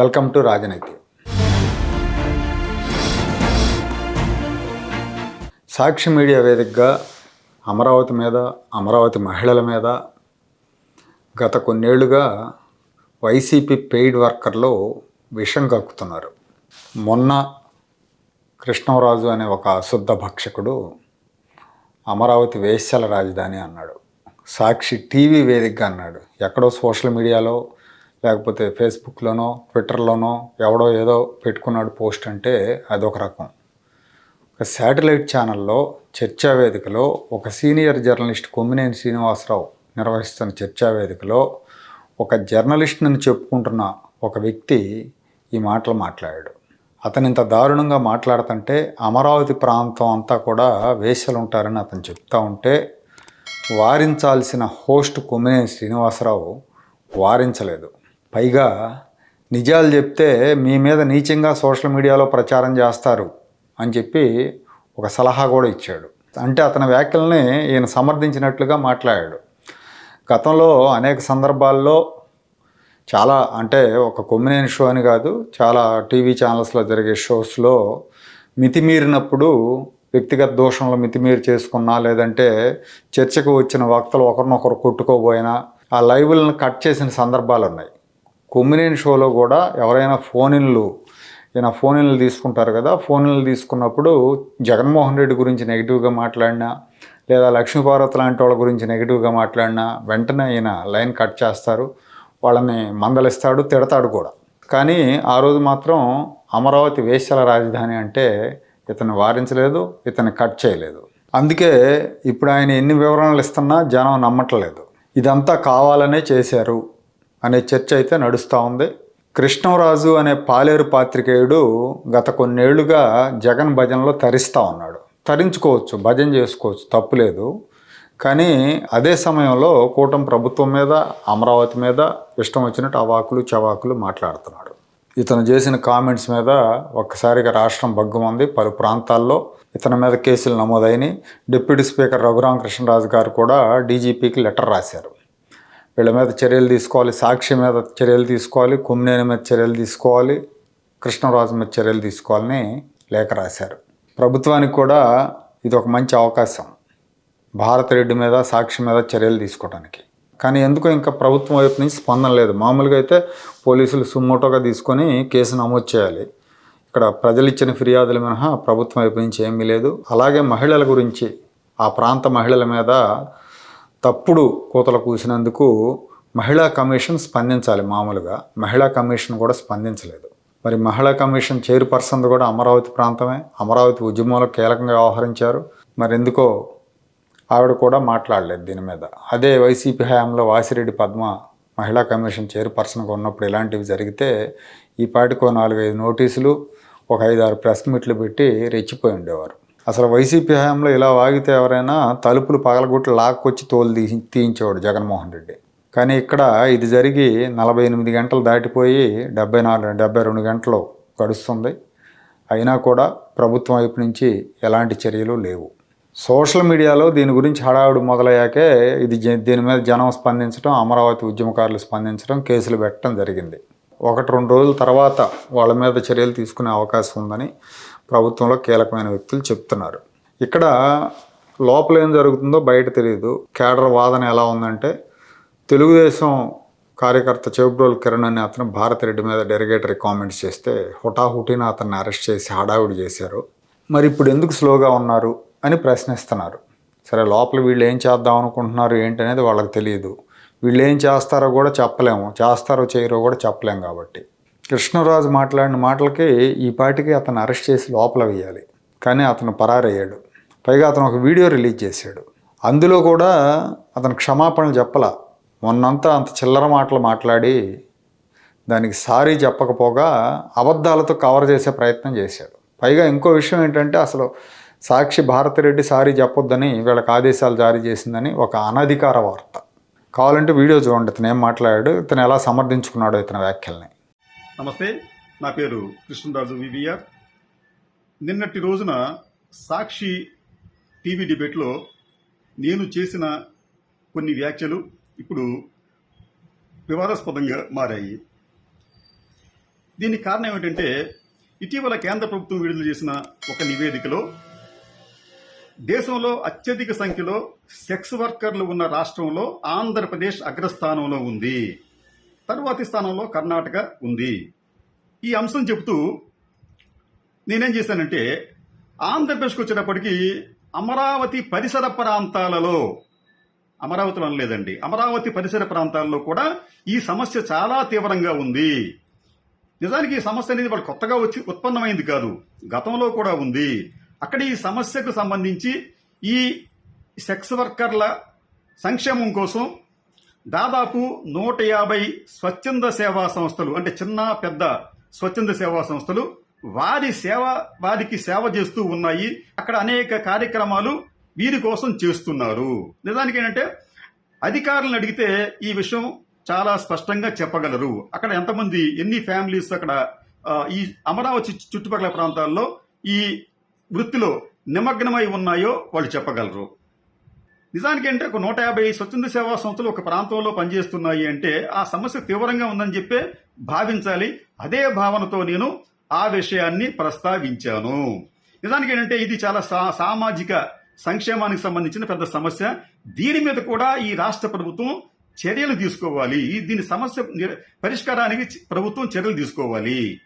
Welcome to రాజనీతి సాక్షి media వేదికగా అమరావతి మీద అమరావతి మహిళల మీద గత కొన్నేళ్ళుగా వైసీపీ పెయిడ్ వర్కర్లు విషం కక్కుతున్నారు. మొన్న కృష్ణరాజు అనే ఒక అశుద్ధ భక్షకుడు అమరావతి వేశ్యల రాజధాని అన్నాడు. సాక్షి టీవీ వేదికగా అన్నాడు. ఎక్కడో సోషల్ మీడియాలో లేకపోతే ఫేస్బుక్లోనో ట్విట్టర్లోనో ఎవడో ఏదో పెట్టుకున్నాడు పోస్ట్ అంటే అదొక రకం. ఒక శాటిలైట్ ఛానల్లో చర్చా వేదికలో ఒక సీనియర్ జర్నలిస్ట్ కొమ్మినేని శ్రీనివాసరావు నిర్వహిస్తున్న చర్చా వేదికలో ఒక జర్నలిస్ట్ని చెప్పుకుంటున్న ఒక వ్యక్తి ఈ మాటలు మాట్లాడాడు. అతను ఇంత దారుణంగా మాట్లాడుతుంటే అమరావతి ప్రాంతం అంతా కూడా వేశ్యలు ఉంటారని అతను చెప్తా ఉంటే వారించాల్సిన హోస్ట్ కొమ్మినేని శ్రీనివాసరావు వారించలేదు. పైగా నిజాలు చెప్తే మీ మీద నీచంగా సోషల్ మీడియాలో ప్రచారం చేస్తారు అని చెప్పి ఒక సలహా కూడా ఇచ్చాడు. అంటే అతని వ్యాఖ్యల్ని ఈయన సమర్థించినట్లుగా మాట్లాడాడు. గతంలో అనేక సందర్భాల్లో చాలా అంటే ఒక కొమ్మినేని షో అని కాదు చాలా టీవీ ఛానల్స్లో జరిగే షోస్లో మితిమీరినప్పుడు వ్యక్తిగత దోషంలో మితిమీరి చేసుకున్నా లేదంటే చర్చకు వచ్చిన వక్తలు ఒకరినొకరు కొట్టుకోబోయినా ఆ లైవ్లను కట్ చేసిన సందర్భాలు ఉన్నాయి కొమ్మినేని షోలో కూడా ఎవరైనా ఫోన్ ఇన్లు ఈయన ఫోన్ ఇన్లు తీసుకుంటారు కదా ఫోన్ ఇన్లు తీసుకున్నప్పుడు జగన్మోహన్ రెడ్డి గురించి నెగిటివ్గా మాట్లాడినా లేదా లక్ష్మీపార్వతి లాంటి వాళ్ళ గురించి నెగిటివ్గా మాట్లాడినా వెంటనే ఈయన లైన్ కట్ చేస్తారు వాళ్ళని మందలిస్తాడు తిడతాడు కూడా. కానీ ఆ రోజు మాత్రం అమరావతి వేశ్యల రాజధాని అంటే ఇతను వారించలేదు ఇతను కట్ చేయలేదు. అందుకే ఇప్పుడు ఆయన ఎన్ని వివరణలు ఇస్తున్నా జనం నమ్మట్లేదు. ఇదంతా కావాలనే చేశారు. అనే చర్చ అయితే నడుస్తూ ఉంది. కృష్ణరాజు అనే పాలేరు పాత్రికేయుడు గత కొన్నేళ్ళుగా జగన్ భజనలో తరిస్తూ ఉన్నాడు. తరించుకోవచ్చు భజన చేసుకోవచ్చు తప్పులేదు కానీ అదే సమయంలో కూటమి ప్రభుత్వం మీద అమరావతి మీద ఇష్టం వచ్చినట్టు అవాకులు చవాకులు మాట్లాడుతున్నాడు. ఇతను చేసిన కామెంట్స్ మీద ఒక్కసారిగా రాష్ట్రం బగ్గుమంది పలు ప్రాంతాల్లో ఇతని మీద కేసులు నమోదైనవి డిప్యూటీ స్పీకర్ రఘురామకృష్ణరాజు గారు కూడా డీజీపీకి లెటర్ రాశారు. వీళ్ళ మీద చర్యలు తీసుకోవాలి సాక్షి మీద చర్యలు తీసుకోవాలి కుమ్మినేని మీద చర్యలు తీసుకోవాలి కృష్ణరాజు మీద చర్యలు తీసుకోవాలని లేఖ రాశారు. ప్రభుత్వానికి కూడా ఇది ఒక మంచి అవకాశం. భారత రెడ్డి మీద సాక్షి మీద చర్యలు తీసుకోవడానికి. కానీ ఎందుకో ఇంకా ప్రభుత్వం వైపు నుంచి స్పందన లేదు. మామూలుగా అయితే పోలీసులు సుమోటోగా తీసుకొని కేసు నమోదు చేయాలి. ఇక్కడ ప్రజలు ఇచ్చిన ఫిర్యాదుల మినహా ప్రభుత్వం వైపు నుంచి ఏమీ లేదు. అలాగే మహిళల గురించి ఆ ప్రాంత మహిళల మీద తప్పుడు కూతలు కూసినందుకు మహిళా కమిషన్ స్పందించాలి మామూలుగా. మహిళా కమిషన్ కూడా స్పందించలేదు. మరి మహిళా కమిషన్ చైర్పర్సన్ కూడా అమరావతి ప్రాంతమే. అమరావతి ఉద్యమంలో కీలకంగా వ్యవహరించారు. మరి ఎందుకో ఆవిడ కూడా మాట్లాడలేదు దీని మీద. అదే వైసీపీ హయాంలో వాసిరెడ్డి పద్మ మహిళా కమిషన్ చైర్పర్సన్గా ఉన్నప్పుడు ఇలాంటివి జరిగితే ఈ పాటికో నాలుగైదు నోటీసులు ఒక ఐదు ఆరు ప్రెస్ మీట్లు పెట్టి రెచ్చిపోయి ఉండేవారు. అసలు వైసీపీ హయాంలో ఇలా వాగితే ఎవరైనా తలుపులు పగలగొట్టి లాక్కొచ్చి తోలు తీ తీయించేవాడు జగన్మోహన్ రెడ్డి. కానీ ఇక్కడ ఇది జరిగి నలభై ఎనిమిది గంటలు దాటిపోయి డెబ్బై నాలుగు డెబ్బై రెండు గంటలు గడుస్తుంది. అయినా కూడా ప్రభుత్వం వైపు నుంచి ఎలాంటి చర్యలు లేవు. సోషల్ మీడియాలో దీని గురించి హడావుడి మొదలయ్యాకే ఇది దీని మీద జనం స్పందించడం అమరావతి ఉద్యమకారులు స్పందించడం కేసులు పెట్టడం జరిగింది. ఒకటి రెండు రోజుల తర్వాత వాళ్ళ మీద చర్యలు తీసుకునే అవకాశం ఉందని ప్రభుత్వంలో కీలకమైన వ్యక్తులు చెప్తున్నారు. ఇక్కడ లోపల ఏం జరుగుతుందో బయట తెలియదు కేడర్ వాదన ఎలా ఉందంటే తెలుగుదేశం కార్యకర్త చెవుబ్రోల్ కిరణ్ అనే అతను భారతిరెడ్డి మీద డెరిగేటరీ కామెంట్స్ చేస్తే హుటాహుటిన అతన్ని అరెస్ట్ చేసి హడావుడి చేశారు. మరి ఇప్పుడు ఎందుకు స్లోగా ఉన్నారు అని ప్రశ్నిస్తున్నారు. సరే లోపల వీళ్ళు ఏం చేద్దాం అనుకుంటున్నారు ఏంటి అనేది వాళ్ళకి తెలియదు వీళ్ళు ఏం చేస్తారో కూడా చెప్పలేము. చేస్తారో చేయరో కూడా చెప్పలేము కాబట్టి. కృష్ణరాజు మాట్లాడిన మాటలకి ఈ పాటికి అతను అరెస్ట్ చేసి లోపల వేయాలి. కానీ అతను పరారయ్యాడు. పైగా అతను ఒక వీడియో రిలీజ్ చేశాడు. అందులో కూడా అతను క్షమాపణలు చెప్పల. మొన్నంతా అంత చిల్లర మాటలు మాట్లాడి దానికి సారీ చెప్పకపోగా అబద్ధాలతో కవర్ చేసే ప్రయత్నం చేశాడు. పైగా ఇంకో విషయం ఏంటంటే అసలు సాక్షి భారతిరెడ్డి సారీ చెప్పొద్దని వీళ్ళకి ఆదేశాలు జారీ చేసిందని ఒక అనధికార వార్త. కావాలంటే వీడియో చూడండి. ఇతను ఏం మాట్లాడాడు? ఇతను ఎలా సమర్థించుకున్నాడో ఇతని వ్యాఖ్యల్ని. నమస్తే నా పేరు కృష్ణరాజు వివిఆర్. నిన్నటి రోజున సాక్షి టీవీ డిబేట్లో నేను చేసిన కొన్ని వ్యాఖ్యలు ఇప్పుడు వివాదాస్పదంగా మారాయి. దీనికి కారణం ఏమిటంటే ఇటీవల కేంద్ర ప్రభుత్వం విడుదల చేసిన ఒక నివేదికలో దేశంలో అత్యధిక సంఖ్యలో సెక్స్ వర్కర్లు ఉన్న రాష్ట్రంలో ఆంధ్రప్రదేశ్ అగ్రస్థానంలో ఉంది. తరువాతి స్థానంలో కర్ణాటక ఉంది. ఈ అంశం చెబుతూ నేనేం చేశానంటే ఆంధ్రప్రదేశ్కి వచ్చేటప్పటికి అమరావతి పరిసర ప్రాంతాలలో అమరావతిలో అనలేదండి అమరావతి పరిసర ప్రాంతాల్లో కూడా ఈ సమస్య చాలా తీవ్రంగా ఉంది. నిజానికి ఈ సమస్య అనేది వాళ్ళు కొత్తగా వచ్చి ఉత్పన్నమైంది కాదు గతంలో కూడా ఉంది. అక్కడ ఈ సమస్యకు సంబంధించి ఈ సెక్స్ వర్కర్ల సంక్షేమం కోసం దాదాపు నూట యాభై స్వచ్ఛంద సేవా సంస్థలు అంటే చిన్న పెద్ద స్వచ్ఛంద సేవా సంస్థలు వారి సేవ వారికి సేవ చేస్తూ ఉన్నాయి. అక్కడ అనేక కార్యక్రమాలు వీరి కోసం చేస్తున్నారు. నిజానికి ఏంటంటే అధికారులను అడిగితే ఈ విషయం చాలా స్పష్టంగా చెప్పగలరు. అక్కడ ఎంతమంది ఎన్ని ఫ్యామిలీస్ అక్కడ ఈ అమరావతి చుట్టుపక్కల ప్రాంతాల్లో ఈ వృత్తిలో నిమగ్నమై ఉన్నాయో వాళ్ళు చెప్పగలరు. నిజానికి అంటే ఒక నూట యాభై స్వచ్ఛంద సేవా సంస్థలు ఒక ప్రాంతంలో పనిచేస్తున్నాయి అంటే ఆ సమస్య తీవ్రంగా ఉందని చెప్పే భావించాలి. అదే భావనతో నేను ఆ విషయాన్ని ప్రస్తావించాను. నిజానికి ఏంటంటే ఇది చాలా సా- సామాజిక సంక్షేమానికి సంబంధించిన పెద్ద సమస్య. దీని మీద కూడా ఈ రాష్ట్ర ప్రభుత్వం చర్యలు తీసుకోవాలి. దీని సమస్య పరిష్కారానికి ప్రభుత్వం చర్యలు తీసుకోవాలి.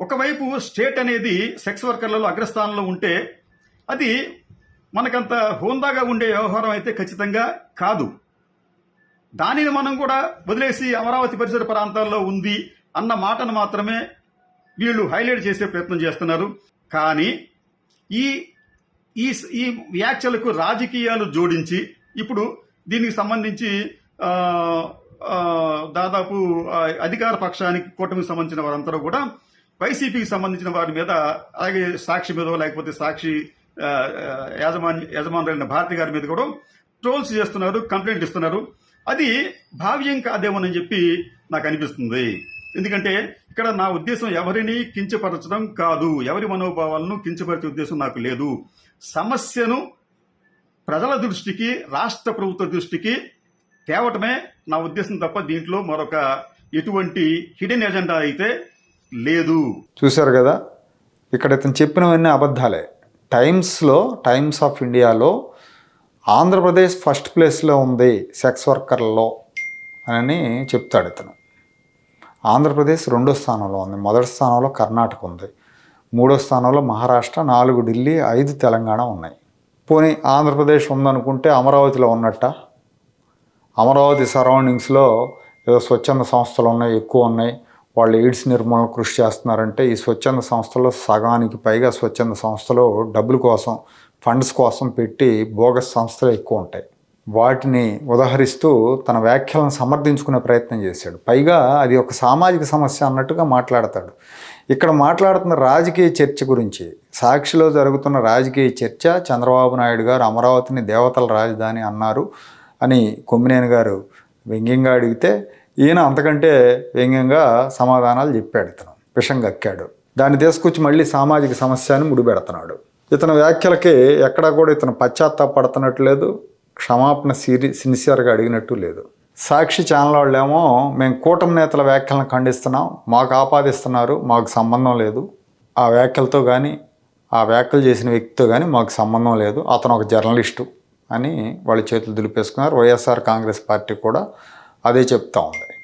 ఒకవైపు స్టేట్ అనేది సెక్స్ వర్కర్లలో అగ్రస్థానంలో ఉంటే అది మనకంత హోందాగా ఉండే వ్యవహారం అయితే ఖచ్చితంగా కాదు. దానిని మనం కూడా వదిలేసి అమరావతి పరిసర ప్రాంతాల్లో ఉంది అన్న మాటను మాత్రమే వీళ్ళు హైలైట్ చేసే ప్రయత్నం చేస్తున్నారు. కానీ ఈ ఈ ఈ వ్యాఖ్యలకు రాజకీయాలు జోడించి ఇప్పుడు దీనికి సంబంధించి దాదాపు అధికార పక్షానికి కూటమికి సంబంధించిన వారందరూ కూడా వైసీపీకి సంబంధించిన వారి మీద అలాగే సాక్షి మీద లేకపోతే సాక్షి యాజమాన్య యజమానులైన భారతి గారి మీద కూడా ట్రోల్స్ చేస్తున్నారు కంప్లైంట్ ఇస్తున్నారు. అది భావ్యం కాదేమోనని చెప్పి నాకు అనిపిస్తుంది. ఎందుకంటే ఇక్కడ నా ఉద్దేశం ఎవరిని కించపరచడం కాదు. ఎవరి మనోభావాలను కించపరిచే ఉద్దేశం నాకు లేదు. సమస్యను ప్రజల దృష్టికి రాష్ట్ర ప్రభుత్వ దృష్టికి తేవటమే నా ఉద్దేశం తప్ప దీంట్లో మరొక ఎటువంటి హిడెన్ ఎజెండా అయితే లేదు. చూశారు కదా? ఇక్కడ ఇతను చెప్పినవన్నీ అబద్ధాలే. టైమ్స్లో టైమ్స్ ఆఫ్ ఇండియాలో ఆంధ్రప్రదేశ్ ఫస్ట్ ప్లేస్లో ఉంది సెక్స్ వర్కర్లలో అని చెప్తాడు ఇతను. ఆంధ్రప్రదేశ్ రెండో స్థానంలో ఉంది. మొదటి స్థానంలో కర్ణాటక ఉంది. మూడో స్థానంలో మహారాష్ట్ర నాలుగు ఢిల్లీ ఐదు తెలంగాణ ఉన్నాయి. పోనీ ఆంధ్రప్రదేశ్ ఉందనుకుంటే అమరావతిలో ఉన్నట్ట? అమరావతి సరౌండింగ్స్లో ఏదో స్వచ్ఛంద సంస్థలు ఉన్నాయి ఎక్కువ ఉన్నాయి. వాళ్ళు ఎయిడ్స్ నిర్మూలన కృషి చేస్తున్నారంటే ఈ స్వచ్ఛంద సంస్థలో సగానికి పైగా స్వచ్ఛంద సంస్థలో డబ్బుల కోసం ఫండ్స్ కోసం పెట్టి బోగస్ సంస్థలు ఎక్కువ ఉంటాయి. వాటిని ఉదహరిస్తూ తన వ్యాఖ్యలను సమర్థించుకునే ప్రయత్నం చేశాడు. పైగా అది ఒక సామాజిక సమస్య అన్నట్టుగా మాట్లాడతాడు. ఇక్కడ మాట్లాడుతున్న రాజకీయ చర్చ గురించి సాక్షిలో జరుగుతున్న రాజకీయ చర్చ చంద్రబాబు నాయుడు గారు అమరావతిని దేవతల రాజధాని అన్నారు అని కొమ్మినేని గారు వ్యంగ్యంగా అడిగితే ఈయన అంతకంటే వ్యంగ్యంగా సమాధానాలు చెప్పాడు ఇతను విషం కక్కాడు. దాన్ని తీసుకొచ్చి మళ్ళీ సామాజిక సమస్య అని ముడిపెడుతున్నాడు. ఇతని వ్యాఖ్యలకి ఎక్కడా కూడా ఇతను పశ్చాత్తాపడుతున్నట్టు లేదు క్షమాపణ సిరి సిన్సియర్గా అడిగినట్టు లేదు. సాక్షి ఛానల్ వాళ్ళేమో మేము కూటమి నేతల వ్యాఖ్యలను ఖండిస్తున్నాం మాకు ఆపాదిస్తున్నారు మాకు సంబంధం లేదు. ఆ వ్యాఖ్యలతో కానీ ఆ వ్యాఖ్యలు చేసిన వ్యక్తితో కానీ మాకు సంబంధం లేదు. అతను ఒక జర్నలిస్టు అని వాళ్ళ చేతులు దులిపేసుకున్నారు. వైఎస్ఆర్ కాంగ్రెస్ పార్టీ కూడా అదే చెప్తా ఉంది.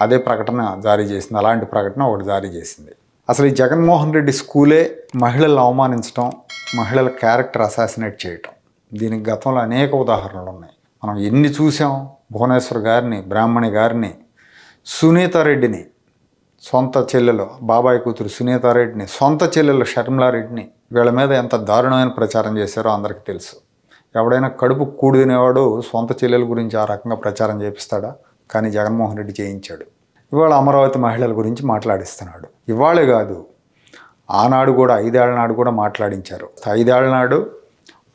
అదే ప్రకటన జారీ చేసింది. అలాంటి ప్రకటన ఒకటి జారీ చేసింది. అసలు ఈ జగన్మోహన్ రెడ్డి స్కూలే మహిళలను అవమానించడం మహిళల క్యారెక్టర్ అసాసినేట్ చేయటం. దీనికి గతంలో అనేక ఉదాహరణలు ఉన్నాయి. మనం ఎన్ని చూసాం? భువనేశ్వర్ గారిని బ్రాహ్మణి గారిని సునీతారెడ్డిని సొంత చెల్లెలు బాబాయ్ కూతురు సునీతారెడ్డిని సొంత చెల్లెలు షర్మిలారెడ్డిని వీళ్ళ మీద ఎంత దారుణమైన ప్రచారం చేశారో అందరికీ తెలుసు. ఎవడైనా కడుపు కూడు తినేవాడు సొంత చెల్లెల గురించి ఆ రకంగా ప్రచారం చేపిస్తాడా? కానీ జగన్మోహన్ రెడ్డి చేయించాడు. ఇవాళ అమరావతి మహిళల గురించి మాట్లాడిస్తున్నాడు. ఇవాళే కాదు ఆనాడు కూడా ఐదేళ్ళ నాడు కూడా మాట్లాడించారు. ఐదేళ్ళ నాడు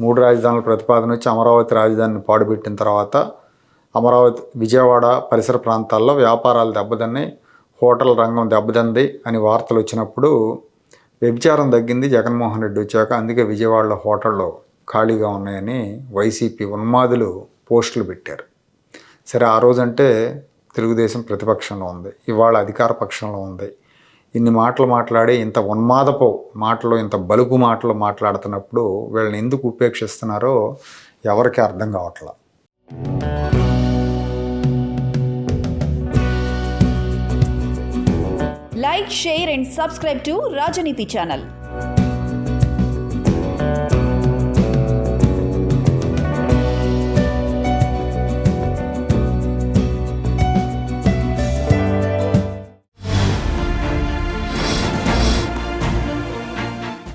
మూడు రాజధానుల ప్రతిపాదన వచ్చి అమరావతి రాజధానిని పాడుపెట్టిన తర్వాత అమరావతి విజయవాడ పరిసర ప్రాంతాల్లో వ్యాపారాలు దెబ్బతిన్నాయి హోటల్ రంగం దెబ్బతింది అని వార్తలు వచ్చినప్పుడు వ్యభిచారం తగ్గింది జగన్మోహన్ రెడ్డి వచ్చాక. అందుకే విజయవాడలో హోటల్లో ఖాళీగా ఉన్నాయని వైసీపీ ఉన్మాదులు పోస్టులు పెట్టారు. సరే ఆ రోజంటే తెలుగుదేశం ప్రతిపక్షంలో ఉంది ఇవాళ అధికార పక్షంలో ఉంది. ఇన్ని మాటలు మాట్లాడి ఇంత ఉన్మాదపు మాటలు ఇంత బలుపు మాటలు మాట్లాడుతున్నప్పుడు వీళ్ళని ఎందుకు ఉపేక్షిస్తున్నారో ఎవరికి అర్థం కావట్లా? Like share and subscribe to Rajaneeti channel